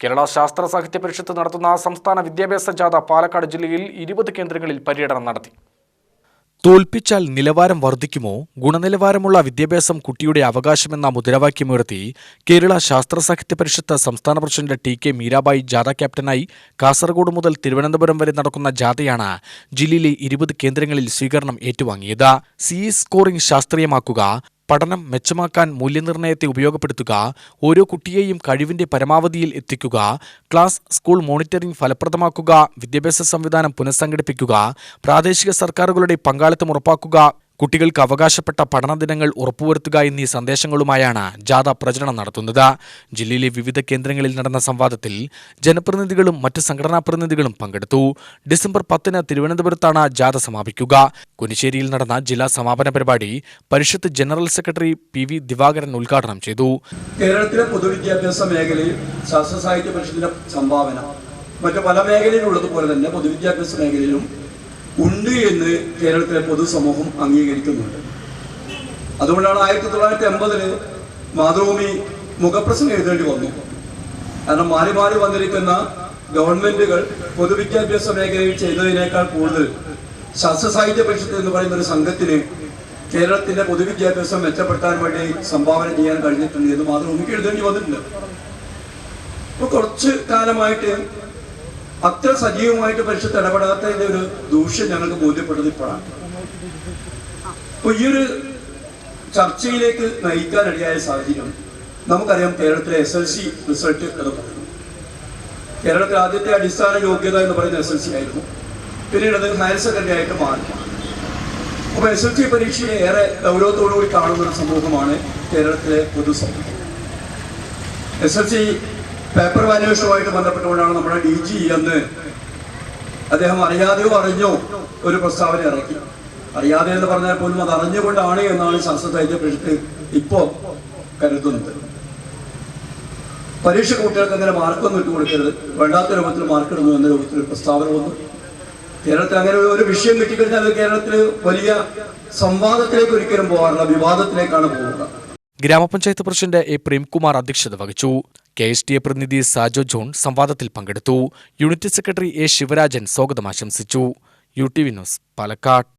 കേരള ശാസ്ത്ര സാഹിത്യ പരിഷത്ത് നടത്തുന്ന സംസ്ഥാന വിദ്യാഭ്യാസ ജാഥ പാലക്കാട് ജില്ലയിൽ ഇരുപത് കേന്ദ്രങ്ങളിൽ പര്യടനം നടത്തി. തോൽപ്പിച്ചാൽ നിലവാരം വർദ്ധിക്കുമോ? ഗുണനിലവാരമുള്ള വിദ്യാഭ്യാസം കുട്ടിയുടെ അവകാശമെന്ന മുദ്രാവാക്യമുയർത്തി കേരള ശാസ്ത്ര സാഹിത്യ പരിഷത്ത് സംസ്ഥാന പ്രസിഡന്റ് ടി കെ മീരാബായി ജാഥ ക്യാപ്റ്റനായി കാസർഗോഡ് മുതൽ തിരുവനന്തപുരം വരെ നടക്കുന്ന ജാഥയാണ് ജില്ലയിലെ ഇരുപത് കേന്ദ്രങ്ങളിൽ സ്വീകരണം ഏറ്റുവാങ്ങിയത്. സി സ്കോറിംഗ് ശാസ്ത്രീയമാക്കുക പഠനം മെച്ചമാക്കാൻ മൂല്യനിർണയത്തെ ഉപയോഗപ്പെടുത്തുക ഓരോ കുട്ടിയെയും കഴിവിന്റെ പരമാവധിയിൽ എത്തിക്കുക ക്ലാസ് സ്കൂൾ മോണിറ്ററിംഗ് ഫലപ്രദമാക്കുക വിദ്യാഭ്യാസ സംവിധാനം പുനഃസംഘടിപ്പിക്കുക പ്രാദേശിക സർക്കാരുകളുടെ പങ്കാളിത്തം ഉറപ്പാക്കുക കുട്ടികൾക്ക് അവകാശപ്പെട്ട പഠന ദിനങ്ങൾ ഉറപ്പുവരുത്തുക എന്നീ സന്ദേശങ്ങളുമായാണ് ജാഥ പ്രചരണം നടത്തുന്നത്. ജില്ലയിലെ വിവിധ കേന്ദ്രങ്ങളിൽ നടന്ന സംവാദത്തിൽ ജനപ്രതിനിധികളും മറ്റ് സംഘടനാ പ്രതിനിധികളും പങ്കെടുത്തു. ഡിസംബർ പത്തിന് തിരുവനന്തപുരത്താണ് ജാഥ സമാപിക്കുക. കുനിശ്ശേരിയിൽ നടന്ന ജില്ലാ സമാപന പരിപാടി പരിഷത്ത് general secretary P V Divakaran ഉദ്ഘാടനം ചെയ്തു. കേരളത്തിലെ പൊതുവിദ്യാഭ്യാസ മേഖലയിൽ ശാസ്ത്ര സാഹിത്യ പരിഷത്തിന്റെ സംഭാവന മറ്റു പല മേഖലയിലുള്ളതുപോലെ തന്നെ പൊതുവിദ്യാഭ്യാസ മേഖലയിലും ഉണ്ട് എന്ന് കേരളത്തിലെ പൊതുസമൂഹം അംഗീകരിക്കുന്നുണ്ട്. അതുകൊണ്ടാണ് ആയിരത്തി തൊള്ളായിരത്തി എൺപതിൽ മാതൃഭൂമി മുഖപ്രസംഗം എഴുതേണ്ടി വന്നു. കാരണം മാറി മാറി വന്നിരിക്കുന്ന ഗവൺമെന്റുകൾ പൊതുവിദ്യാഭ്യാസ മേഖലയിൽ ചെയ്തതിനേക്കാൾ കൂടുതൽ ശാസ്ത്ര സാഹിത്യ പരിഷത്ത് എന്ന് പറയുന്ന ഒരു സംഘത്തിന് കേരളത്തിന്റെ പൊതുവിദ്യാഭ്യാസം മെച്ചപ്പെടുത്താൻ വേണ്ടി സംഭാവന ചെയ്യാൻ കഴിഞ്ഞിട്ടുണ്ട് എന്ന് മാതൃഭൂമിക്ക് എഴുതേണ്ടി വന്നിട്ടുണ്ട്. ഇപ്പൊ കുറച്ച് കാലമായിട്ട് അത്ര സജീവമായിട്ട് പരിഷത്ത് ഇടപെടാത്തതിന്റെ ഒരു ദൂഷ്യം ഞങ്ങൾക്ക് ബോധ്യപ്പെട്ടത് ഇപ്പോഴാണ്. അപ്പൊ ഈ ഒരു ചർച്ചയിലേക്ക് നയിക്കാനിടയായ സാഹചര്യം നമുക്കറിയാം കേരളത്തിലെ എസ് എൽ സി റിസൾട്ട് എന്ന് പറയുന്നു. കേരളത്തിലെ ആദ്യത്തെ അടിസ്ഥാന യോഗ്യത എന്ന് പറയുന്നത് എസ് എൽ സി ആയിരുന്നു. പിന്നീട് അത് ഹയർ സെക്കൻഡറി ആയിട്ട് മാറി. അപ്പൊ എസ് എൽ സി പരീക്ഷയെ ഏറെ ഗൗരവത്തോടുകൂടി കാണുന്ന ഒരു സമൂഹമാണ് കേരളത്തിലെ പൊതുസമൂഹം. എസ് എൽ സി പേപ്പർ വാല്യൂഷനുമായിട്ട് ബന്ധപ്പെട്ടുകൊണ്ടാണ് നമ്മുടെ ഡി ജി എന്ന് അദ്ദേഹം അറിയാതെയോ അറിഞ്ഞോ ഒരു പ്രസ്താവന ഇറക്കി. അറിയാതെ എന്ന് പറഞ്ഞാൽ പോലും അത് അറിഞ്ഞുകൊണ്ടാണ് എന്നാണ് ശാസ്ത്ര പരിഷത്ത് ഇപ്പോ കരുതുന്നത്. പരീക്ഷ കുട്ടികൾക്ക് അങ്ങനെ മാർക്കൊന്നും ഇട്ട് കൊടുക്കരുത്. വേണ്ടാത്ത രൂപത്തിൽ മാർക്ക് ഇടുന്നു എന്ന രൂപത്തിൽ പ്രസ്താവന വന്നു. കേരളത്തിൽ അങ്ങനെ ഒരു വിഷയം കിട്ടിക്കഴിഞ്ഞാൽ കേരളത്തിൽ വലിയ സംവാദത്തിലേക്ക് ഒരിക്കലും പോകാറില്ല വിവാദത്തിലേക്കാണ് പോവുക. ഗ്രാമപഞ്ചായത്ത് പ്രസിഡന്റ് എ പ്രേംകുമാർ അധ്യക്ഷത വഹിച്ചു. കെ എസ് ടി എ പ്രതിനിധി സാജോ ജോൺ സംവാദത്തിൽ പങ്കെടുത്തു. യൂണിറ്റ് സെക്രട്ടറി എ ശിവരാജൻ സ്വാഗതം ആശംസിച്ചു. U T V news Palakkad.